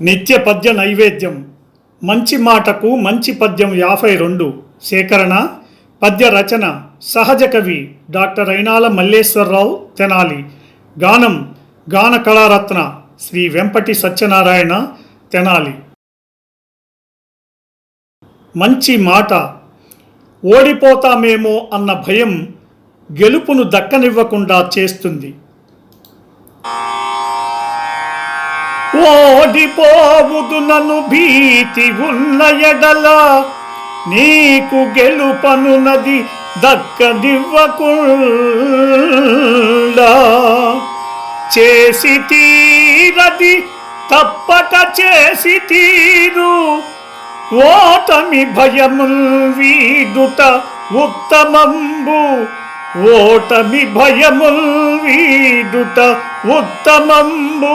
నిత్య పద్య నైవేద్యం. మంచి మాటకు మంచి పద్యం యాభై రెండు. సేకరణ పద్య రచన సహజ కవి డాక్టర్ అయినాల మల్లేశ్వరరావు తెనాలి. గానం గాన కళారత్న శ్రీ వెంపటి సత్యనారాయణ తెనాలి. మంచి మాట. ఓడిపోతామేమో అన్న భయం గెలుపును దక్కనివ్వకుండా చేస్తుంది. ఓడిపోవుదు నన్ను భీతి ఉన్న ఎడల. నీకు గెలుపనున్నది దక్కనివ్వకుండా. చేసి తీరది తప్పక చేసి తీరు. ఓటమి భయముల్ వీడుట ఉత్తమంబు. ఓటమి భయముల్ వీడుట ఉత్తమంబూ.